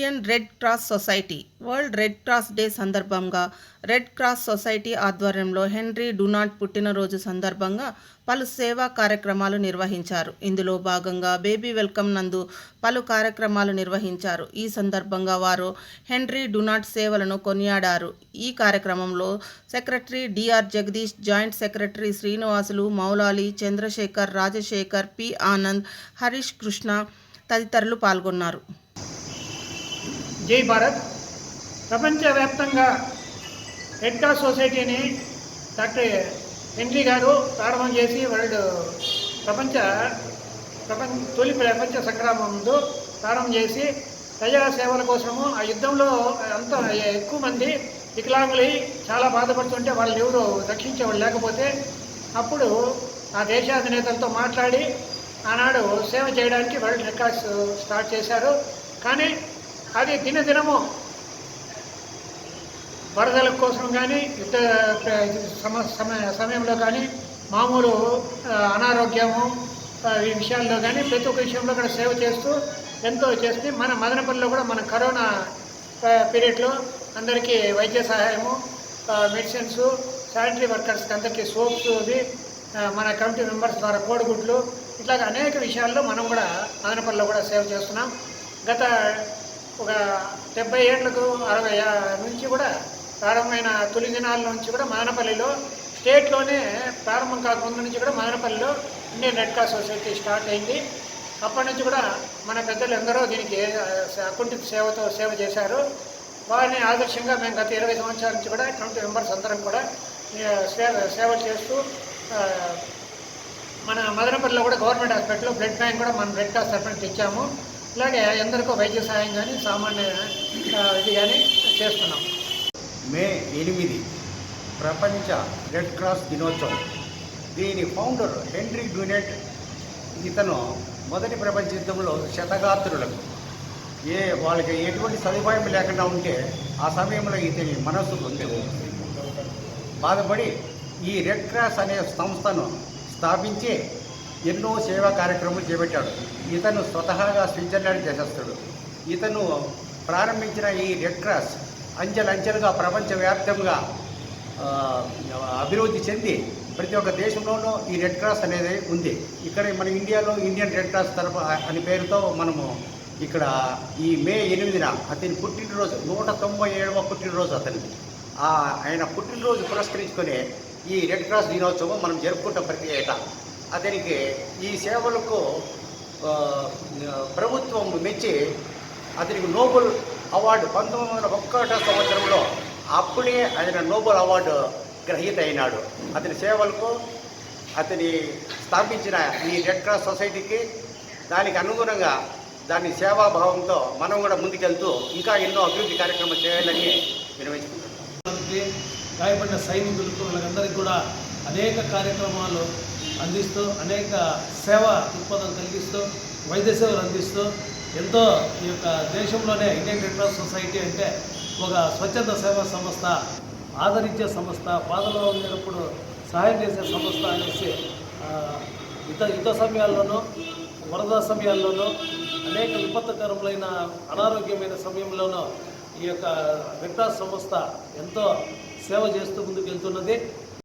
Indian Red Cross Society World Red Cross Day సందర్భంగా Red Cross society ఆధ్వర్యంలో Henry Dunant పుట్టినరోజు సందర్భంగా పలు సేవా కార్యక్రమాలు నిర్వహించారు. ఇందులో భాగంగా బేబీ వెల్కమ్ నందు పలు కార్యక్రమాలు నిర్వహించారు. ఈ సందర్భంగా వారు హెన్రీ డునాట్ సేవలను కొనియాడారు. ఈ కార్యక్రమంలో secretary DR Jagadish joint secretary Srinivasulu Moulali Chandrasekhar Rajasekhar P. Anand Harish Krishna తదితరులు పాల్గొన్నారు. జై భారత్. ప్రపంచవ్యాప్తంగా రెడ్ క్రాస్ సొసైటీని డాక్టర్ హెన్రీ గారు ప్రారంభం చేసి వరల్డ్ ప్రపంచ ప్రపంచ తొలి ప్రపంచ సంగ్రామం ముందు ప్రారంభం చేసి ప్రజా సేవల కోసము ఆ యుద్ధంలో అంత ఎక్కువ మంది వికలాంగులై చాలా బాధపడుతుంటే వాళ్ళు ఎవరు రక్షించేవాళ్ళు లేకపోతే అప్పుడు ఆ దేశాధినేతలతో మాట్లాడి ఆనాడు సేవ చేయడానికి వరల్డ్ రికార్డ్స్ స్టార్ట్ చేశారు. కానీ అది దినదినము. వరదల కోసం కానీ యుద్ధ సమ సమ- సమయంలో కానీ మామూలు అనారోగ్యము ఈ విషయాల్లో కానీ ప్రతి ఒక్క విషయంలో కూడా సేవ చేస్తూ ఎంతో చేస్తే మన మదనపల్లిలో కూడా మన కరోనా పీరియడ్లో అందరికీ వైద్య సహాయము మెడిసిన్స్ శానిటరీ వర్కర్స్కి అందరికీ సోప్స్ అది మన కమిటీ మెంబర్స్ ద్వారా కోడిగుడ్లు ఇట్లాగ అనేక విషయాల్లో మనం కూడా మదనపల్లిలో కూడా సేవ చేస్తున్నాం. గత ఒక డెబ్బై ఏళ్ళకు అరవై నుంచి కూడా ప్రారంభమైన తొలి దినాల నుంచి కూడా మానపల్లిలో స్టేట్లోనే ప్రారంభం కాకముందు నుంచి కూడా మానపల్లిలో Indian Red Cross Society start అయింది. అప్పటి నుంచి కూడా మన పెద్దలు ఎందరో దీనికి ఆ, అకుంఠిత సేవతో సేవ చేశారు. వారిని ఆదర్శంగా మేము గత ఇరవై సంవత్సరాల నుంచి కూడా ట్వంటీ మెంబర్స్ అందరం కూడా సేవ సేవ సేవలు చేస్తూ మన మదనపల్లిలో కూడా గవర్నమెంట్ హాస్పిటల్లో బ్లడ్ బ్యాంక్ కూడా మనం రెడ్ క్రాస్ తరఫున తెచ్చాము. ఇలాగే ఎందరికో వైద్య సహాయం కానీ సామాన్య ఇది కానీ చేస్తున్నాం. మే ఎనిమిది ప్రపంచ రెడ్ క్రాస్ దినోత్సవం. దీని ఫౌండర్ హెన్రీ డ్యూనెట్ ఇతను మొదటి ప్రపంచ యుద్ధంలో శతగాత్రులకు. ఏ వాళ్ళకి ఎటువంటి సదుపాయం లేకుండా ఉంటే ఆ సమయంలో ఇతని మనస్సు బాధపడి ఈ రెడ్ క్రాస్ అనే సంస్థను స్థాపించి ఎన్నో సేవా కార్యక్రమాలు చేపట్టాడు. ఇతను స్వతహాగా స్విట్జర్లాండ్ దేశస్థుడు. ఇతను ప్రారంభించిన ఈ రెడ్ క్రాస్ అంచెలంచెలుగా ప్రపంచవ్యాప్తంగా అభివృద్ధి చెంది ప్రతి ఒక్క దేశంలోనూ ఈ రెడ్ క్రాస్ అనేది ఉంది. ఇక్కడ మన ఇండియాలో ఇండియన్ రెడ్ క్రాస్ తరఫు అని పేరుతో మనము ఇక్కడ ఈ మే ఎనిమిదిన అతని పుట్టినరోజు నూట తొంభై ఏడవ పుట్టినరోజు అతనికి ఆయన పుట్టినరోజు పురస్కరించుకొని ఈ రెడ్ క్రాస్ దినోత్సవం మనం జరుపుకుంటాం ప్రతి ఏటా. అతనికి ఈ సేవలకు ప్రభుత్వం మెచ్చి అతనికి నోబెల్ అవార్డు పంతొమ్మిది వందల ఒక్కటో సంవత్సరంలో అప్పుడే ఆయన నోబెల్ అవార్డు గ్రహీత అయినాడు అతని సేవలకు అతని స్థాపించిన ఈ రెడ్ క్రాస్ సొసైటీకి దానికి అనుగుణంగా దాని సేవాభావంతో మనం కూడా ముందుకెళ్తూ ఇంకా ఎన్నో అభివృద్ధి కార్యక్రమాలు చేయాలని వినవించుకుంటున్నాం గాయపడిన సైనికులకు వాళ్ళందరికీ కూడా అనేక కార్యక్రమాలు అందిస్తూ అనేక సేవ దృక్పథం కలిగిస్తూ వైద్య సేవలు అందిస్తూ ఎంతో ఈ యొక్క దేశంలోనే ఇండియన్ రెడ్ క్రాస్ సొసైటీ అంటే ఒక స్వచ్ఛంద సేవా సంస్థ ఆదరించే సంస్థ బాధలో ఉండేటప్పుడు సహాయం చేసే సంస్థ అనేసి యుద్ధ యుద్ధ సమయాల్లోనూ వరద సమయాల్లోనూ అనేక విపత్తుకరములైన అనారోగ్యమైన సమయంలోనూ ఈ యొక్క రెడ్ క్రాస్ సంస్థ ఎంతో సేవ చేస్తూ ముందుకు వెళ్తున్నది